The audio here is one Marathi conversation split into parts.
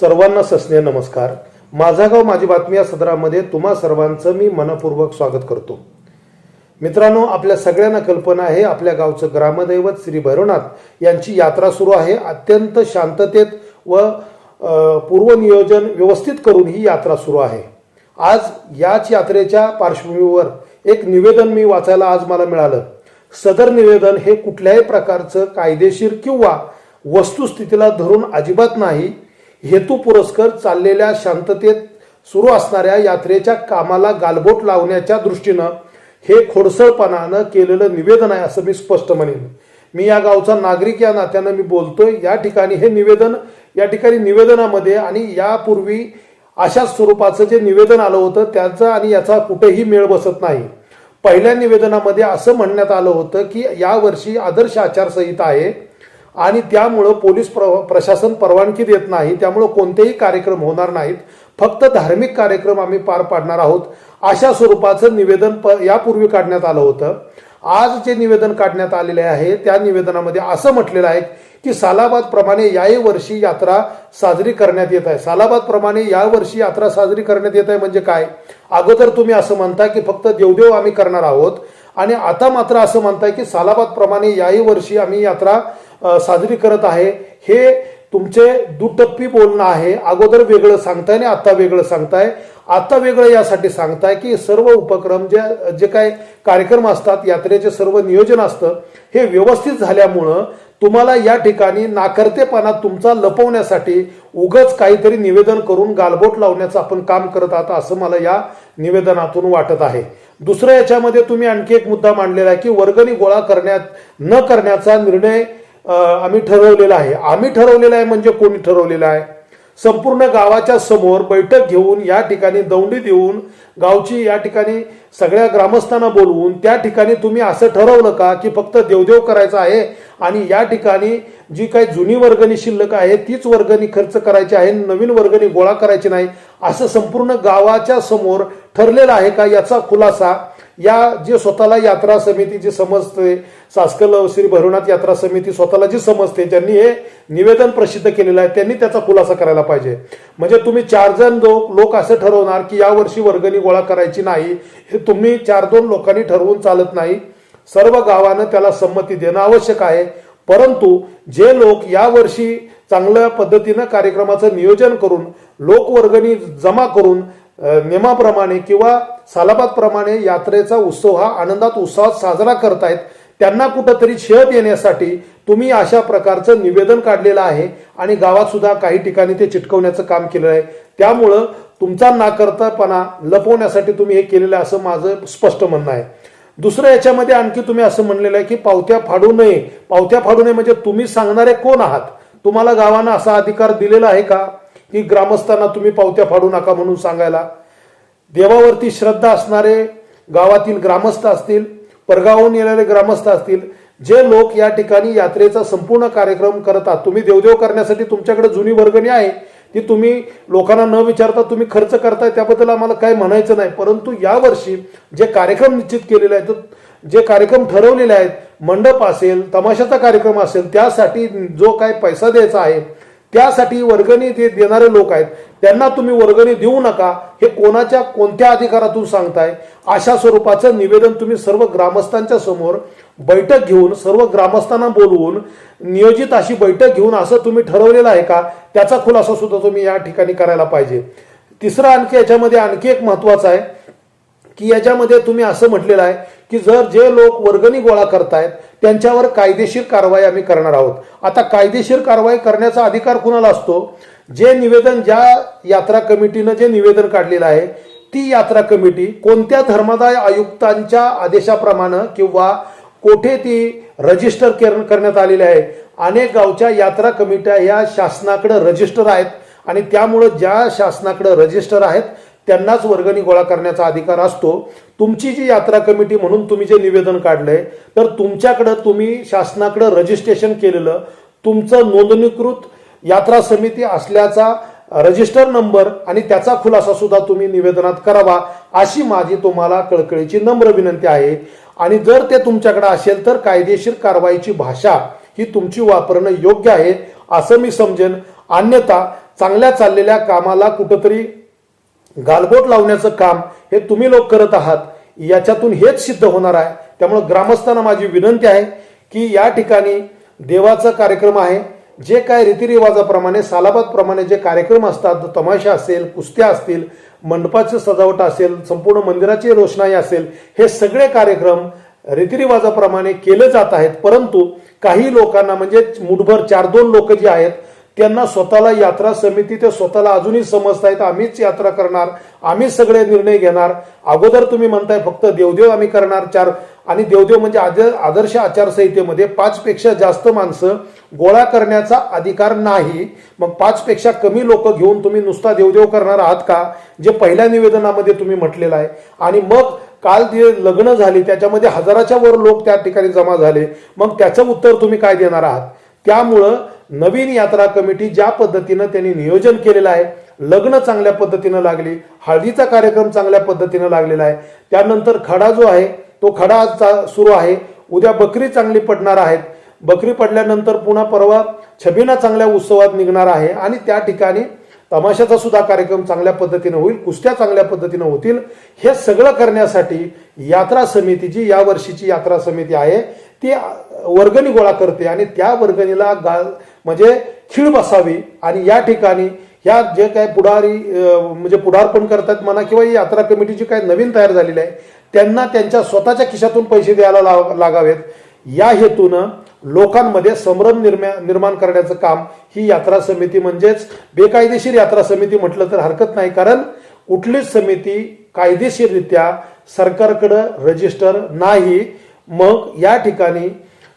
सर्वांना सस्ने नमस्कार. माझा गाव माझी बातमी या सदरामध्ये तुम्हा सर्वांचं मी मनपूर्वक स्वागत करतो. मित्रांनो आपल्या सगळ्यांना कल्पना आहे आपल्या गावचं ग्रामदैवत श्री भैरवनाथ यांची यात्रा सुरू आहे. अत्यंत शांततेत व पूर्वनियोजन व्यवस्थित करून ही यात्रा सुरू आहे. आज याच यात्रेच्या पार्श्वभूमीवर एक निवेदन मी वाचायला आज मला मिळालं. सदर निवेदन हे कुठल्याही प्रकारचं कायदेशीर किंवा वस्तुस्थितीला धरून अजिबात नाही हेतू पुरस्कर चाललेल्या शांततेत सुरू असणाऱ्या यात्रेच्या कामाला गालबोट लावण्याच्या दृष्टीनं हे खोडसळपणानं केलेलं निवेदन आहे असं मी स्पष्ट म्हणेन. मी या गावचा नागरिक या नात्यानं मी बोलतोय. या ठिकाणी हे निवेदन या ठिकाणी निवेदनामध्ये आणि यापूर्वी अशाच स्वरूपाचं जे निवेदन आलं होतं त्याचा आणि याचा कुठेही मेळ बसत नाही. पहिल्या निवेदनामध्ये असं म्हणण्यात आलं होतं की यावर्षी आदर्श आचारसंहिता आहे. आणि त्यामुळं पोलीस प्र प्रशासन परवानगी देत नाही त्यामुळं कोणतेही कार्यक्रम होणार नाहीत. फक्त धार्मिक कार्यक्रम आम्ही पार पाडणार आहोत. अशा स्वरूपाचं निवेदन प यापूर्वी काढण्यात आलं होतं. आज जे निवेदन काढण्यात आलेले आहे त्या निवेदनामध्ये असं म्हटलेलं आहे की सालाबाद प्रमाणे याही वर्षी यात्रा साजरी करण्यात येत आहे. सालाबाद प्रमाणे यावर्षी यात्रा साजरी करण्यात येत आहे म्हणजे काय? अगोदर तुम्ही असं म्हणता की फक्त देवदेव आम्ही करणार आहोत. आणि आता मात्र असं म्हणताय की सालाबाद प्रमाणे याही वर्षी आम्ही यात्रा साजरी करत आहे. हे तुमचे दुटप्पी बोलणं आहे. अगोदर वेगळं सांगताय आणि आता वेगळं सांगताय. आता वेगळं यासाठी सांगताय की सर्व उपक्रम जे जे काय कार्यक्रम असतात यात्रेचे सर्व नियोजन असतं हे व्यवस्थित झाल्यामुळं तुम्हाला या ठिकाणी नाकर्तेपणा तुमचा लपवण्यासाठी उगच काहीतरी निवेदन करून गालबोट लावण्याचं आपण काम करत आहात असं मला या निवेदनातून वाटत आहे. दुसरं याच्यामध्ये तुम्ही आणखी एक मुद्दा मांडलेला आहे की वर्गणी गोळा करण्यात न करण्याचा निर्णय आम्ही ठरवलेलं आहे. आम्ही ठरवलेलं आहे म्हणजे कोणी ठरवलेलं आहे? संपूर्ण गावाच्या समोर बैठक घेऊन या ठिकाणी दौंडी देऊन गावची या ठिकाणी सगळ्या ग्रामस्थांना बोलवून त्या ठिकाणी तुम्ही असं ठरवलं का की फक्त देवदेव करायचं आहे आणि या ठिकाणी जी काही जुनी वर्गणी शिल्लक आहे तीच वर्गणी खर्च करायची आहे नवीन वर्गणी गोळा करायची नाही असं संपूर्ण गावाच्या समोर ठरलेलं आहे का याचा खुलासा या जे स्वतःला यात्रा समिती जी समजते सासकल श्री भैरवनाथ यात्रा समिती स्वतःला जी समजते ज्यांनी हे निवेदन प्रसिद्ध केलेलं आहे त्यांनी त्याचा खुलासा करायला पाहिजे. म्हणजे तुम्ही चार जण लोक लोक असं ठरवणार की यावर्षी वर्गणी गोळा करायची नाही हे तुम्ही चार दोन लोकांनी ठरवून चालत नाही. सर्व गावानं त्याला संमती देणं आवश्यक आहे. परंतु जे लोक यावर्षी चांगल्या पद्धतीनं कार्यक्रमाचं नियोजन करून लोकवर्गणी जमा करून नियमाप्रमाणे किंवा सालाबादप्रमाणे यात्रेचा उत्सव हा आनंदात उत्साहात साजरा करतायत त्यांना कुठंतरी छेद येण्यासाठी तुम्ही अशा प्रकारचं निवेदन काढलेलं आहे आणि गावात सुद्धा काही ठिकाणी ते चिटकवण्याचं काम केलेलं आहे. त्यामुळं तुमचा नाकर्तापणा लपवण्यासाठी तुम्ही हे केलेलं आहे असं माझं स्पष्ट म्हणणं आहे. दुसरं याच्यामध्ये आणखी तुम्ही असं म्हणलेलं आहे की पावत्या फाडू नये. पावत्या फाडू नये म्हणजे तुम्ही सांगणारे कोण आहात? तुम्हाला गावानं असा अधिकार दिलेला आहे का? की ग्रामस्थांना तुम्ही पावत्या फाडू नका म्हणून सांगायला. देवावरती श्रद्धा असणारे गावातील ग्रामस्थ असतील परगावून येणारे ग्रामस्थ असतील जे लोक या ठिकाणी यात्रेचा संपूर्ण कार्यक्रम करतात तुम्ही देवदेव करण्यासाठी तुमच्याकडे जुनी वर्गणी आहे ती तुम्ही लोकांना न विचारता तुम्ही खर्च करताय त्याबद्दल आम्हाला काही म्हणायचं नाही. परंतु यावर्षी जे कार्यक्रम निश्चित केलेले आहेत जे कार्यक्रम ठरवलेले आहेत मंडप असेल तमाशाचा कार्यक्रम असेल त्यासाठी जो काय पैसा द्यायचा आहे त्यासाठी वर्गणी ते देणारे लोक आहेत. त्यांना तुम्ही वर्गणी देऊ नका. हे कोणाच्या कोणत्या अधिकारातून सांगताय? अशा स्वरूपाचं निवेदन तुम्ही सर्व ग्रामस्थांच्या समोर बैठक घेऊन सर्व ग्रामस्थांना बोलवून नियोजित अशी बैठक घेऊन असं तुम्ही ठरवलेलं आहे का? त्याचा खुलासा सुद्धा तुम्ही या ठिकाणी करायला पाहिजे. तिसरं आणखी याच्यामध्ये आणखी एक महत्त्वाचा आहे. की याच्यामध्ये तुम्ही असं म्हटलेलं आहे की जर जे लोक वर्गणी गोळा करतायत त्यांच्यावर कायदेशीर कारवाई आम्ही करणार आहोत. आता कायदेशीर कारवाई करण्याचा अधिकार कुणाला असतो? जे निवेदन ज्या यात्रा कमिटीनं जे निवेदन काढलेलं आहे ती यात्रा कमिटी कोणत्या धर्मादाय आयुक्तांच्या आदेशाप्रमाणे किंवा कोठे ती रजिस्टर करण्यात आलेली आहे? अनेक गावच्या यात्रा कमिट्या या शासनाकडे रजिस्टर आहेत आणि त्यामुळं ज्या शासनाकडे रजिस्टर आहेत त्यांनाच वर्गणी गोळा करण्याचा अधिकार असतो. तुमची जी यात्रा कमिटी म्हणून तुम्ही जे निवेदन काढलंय तर तुमच्याकडं तुम्ही शासनाकडं रजिस्ट्रेशन केलेलं तुमचं नोंदणीकृत यात्रा समिती असल्याचा रजिस्टर नंबर आणि त्याचा खुलासा सुद्धा तुम्ही निवेदनात करावा अशी माझी तुम्हाला कळकळीची नम्र विनंती आहे. आणि जर ते तुमच्याकडे असेल तर कायदेशीर कारवाईची भाषा ही तुमची वापरणं योग्य आहे असं मी समजेन. अन्यथा चांगल्या चाललेल्या कामाला कुठंतरी गालबोट लावण्याचं काम हे तुम्ही लोक करत आहात याच्यातून हेच सिद्ध होणार आहे. त्यामुळं ग्रामस्थांना माझी विनंती आहे की या ठिकाणी देवाचा कार्यक्रम आहे. जे काय रीतिरिवाजाप्रमाणे सालाबादप्रमाणे जे कार्यक्रम असतात तमाशा असेल कुस्त्या असतील मंडपाची सजावट असेल संपूर्ण मंदिराची रोषणाई असेल हे सगळे कार्यक्रम रीतिरिवाजाप्रमाणे केले जात आहेत. परंतु काही लोकांना म्हणजे मुठभर चार दोन लोक जे आहेत त्यांना स्वतःला यात्रा समिती ते स्वतःला अजूनही समजतायत आम्हीच यात्रा करणार आम्हीच सगळे निर्णय घेणार. अगोदर तुम्ही म्हणताय फक्त देवदेव आम्ही करणार चार आणि देवदेव म्हणजे आद- आदर्श आचारसंहितेमध्ये पाचपेक्षा जास्त माणसं गोळा करण्याचा अधिकार नाही. मग पाचपेक्षा कमी लोक घेऊन तुम्ही नुसता देवदेव करणार आहात का? जे पहिल्या निवेदनामध्ये तुम्ही म्हटलेलं आहे. आणि मग काल जे लग्न झाली त्याच्यामध्ये हजाराच्या वर लोक त्या ठिकाणी जमा झाले. मग त्याचं उत्तर तुम्ही काय देणार आहात? त्यामुळं नवीन यात्रा कमिटी ज्या पद्धतीनं त्यांनी नियोजन केलेलं आहे लग्न चांगल्या पद्धतीनं लागली हळदीचा कार्यक्रम चांगल्या पद्धतीनं लागलेला आहे. त्यानंतर खडा जो आहे तो खडा आजचा सुरू आहे. उद्या बकरी चांगली पडणार आहेत. बकरी पडल्यानंतर पुन्हा परवा छबिना चांगल्या उत्सवात निघणार आहे आणि त्या ठिकाणी तमाशाचा सुद्धा कार्यक्रम चांगल्या पद्धतीनं होईल कुस्त्या चांगल्या पद्धतीनं होतील. हे सगळं करण्यासाठी यात्रा समिती जी या वर्षीची यात्रा समिती आहे ती वर्गणी गोळा करते आणि त्या वर्गणीला गा म्हणजे खीळ बसावी आणि या ठिकाणी ह्या जे काय पुढारी म्हणजे पुढारपण करतात म्हणा किंवा यात्रा कमिटीची काय नवीन तयार झालेली आहे त्यांना त्यांच्या स्वतःच्या खिशातून पैसे द्यायला लाव- लागावेत. या हेतूनं लोकांमध्ये संभ्रम निर्मा निर्माण करण्याचं काम ही यात्रा समिती म्हणजेच बेकायदेशीर यात्रा समिती म्हटलं तर हरकत नाही. कारण कुठलीच समिती कायदेशीररित्या सरकारकडं रजिस्टर नाही. मग या ठिकाणी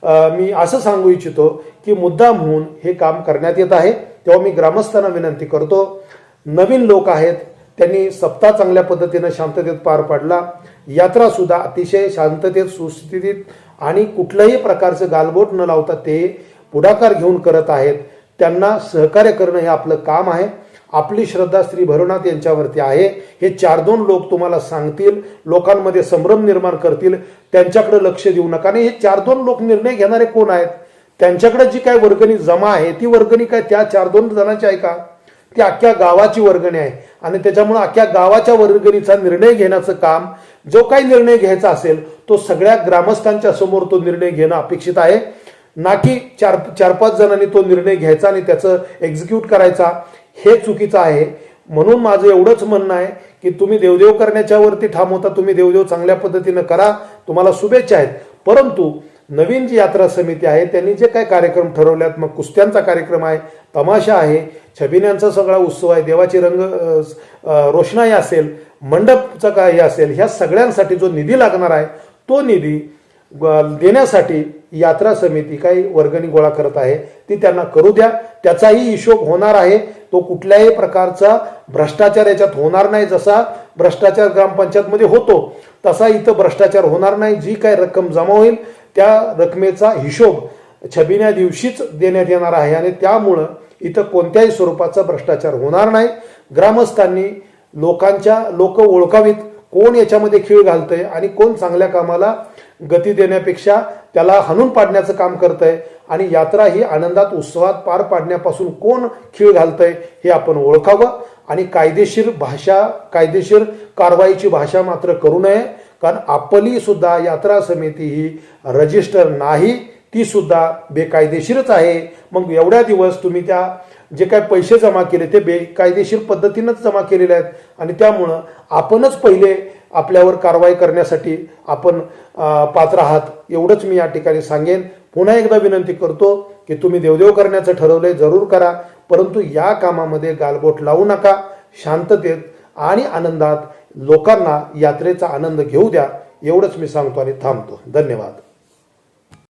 मी असं सांगू इच्छितो की मुद्दा म्हणून हे काम करण्यात येत आहे. तेव्हा मी ग्रामस्थांना विनंती करतो. नवीन लोक आहेत. त्यांनी सप्ताह चांगल्या पद्धतीनं शांततेत पार पाडला. यात्रा सुद्धा अतिशय शांततेत सुस्थितीत आणि कुठल्याही प्रकारचं गालबोट न लावता ते पुढाकार घेऊन करत आहेत. त्यांना सहकार्य करणं हे आपलं काम आहे. आपली श्रद्धा श्री भरुनाथ यांच्यावरती आहे. हे चार दोन लोक तुम्हाला सांगतील लोकांमध्ये संभ्रम निर्माण करतील त्यांच्याकडे लक्ष देऊ नका. आणि हे चार दोन लोक निर्णय घेणारे कोण आहेत? त्यांच्याकडे जी काय वर्गणी जमा आहे ती वर्गणी काय त्या चार दोन जणांची आहे का? ती अख्ख्या गावाची वर्गणी आहे. आणि त्याच्यामुळे अख्ख्या गावाच्या वर्गणीचा निर्णय घेण्याचं काम जो काही निर्णय घ्यायचा असेल तो सगळ्या ग्रामस्थांच्या समोर तो निर्णय घेणं अपेक्षित आहे. ना की चार चार पाच जणांनी तो निर्णय घ्यायचा आणि त्याचं एक्झिक्यूट करायचा हे चुकीचं आहे. म्हणून माझं एवढंच म्हणणं आहे की तुम्ही देवदेव करण्याच्यावरती ठाम होता तुम्ही देवदेव चांगल्या पद्धतीनं करा तुम्हाला शुभेच्छा आहेत. परंतु नवीन जी यात्रा समिती आहे त्यांनी जे काय कार्यक्रम ठरवल्यात मग कुस्त्यांचा कार्यक्रम आहे तमाशा आहे छबिन्यांचा सगळा उत्सव आहे देवाची रंग रोषणाई असेल मंडपचं काय हे असेल ह्या सगळ्यांसाठी जो निधी लागणार आहे तो निधी देण्यासाठी यात्रा समिती काही वर्गणी गोळा करत आहे. ती त्यांना करू द्या. त्याचाही हिशोब होणार आहे. तो कुठल्याही प्रकारचा भ्रष्टाचार याच्यात होणार नाही. जसा भ्रष्टाचार ग्रामपंचायतमध्ये होतो तसा इथं भ्रष्टाचार होणार नाही. जी काय रक्कम जमा होईल त्या रकमेचा हिशोब छबिन्या दिवशीच देण्यात येणार आहे. आणि त्यामुळं इथं कोणत्याही स्वरूपाचा भ्रष्टाचार होणार नाही. ग्रामस्थांनी लोकांच्या लोक ओळखावीत. कोण याच्यामध्ये खीळ घालतंय आणि कोण चांगल्या कामाला गती देण्यापेक्षा त्याला हणून पाडण्याचं काम करतंय. आणि यात्रा ही आनंदात उत्सवात पार पाडण्यापासून कोण खीळ घालतंय हे आपण ओळखावं. आणि कायदेशीर भाषा कायदेशीर कारवाईची भाषा मात्र करू नये. कारण आपली सुद्धा यात्रा समिती ही रजिस्टर नाही ती सुद्धा बेकायदेशीरच आहे. मग एवढ्या दिवस तुम्ही त्या जे काय पैसे जमा केले ते बेकायदेशीर पद्धतीनंच जमा केलेले आहेत. आणि त्यामुळं आपणच पहिले आपल्यावर कारवाई करण्यासाठी आपण पात्र आहात एवढंच मी या ठिकाणी सांगेन. पुन्हा एकदा विनंती करतो की तुम्ही देवदेव करण्याचं ठरवलंय जरूर करा. परंतु या कामामध्ये गालबोट लावू नका. शांततेत आणि आनंदात लोकांना यात्रेचा आनंद घेऊ द्या. एवढंच मी सांगतो आणि थांबतो. धन्यवाद.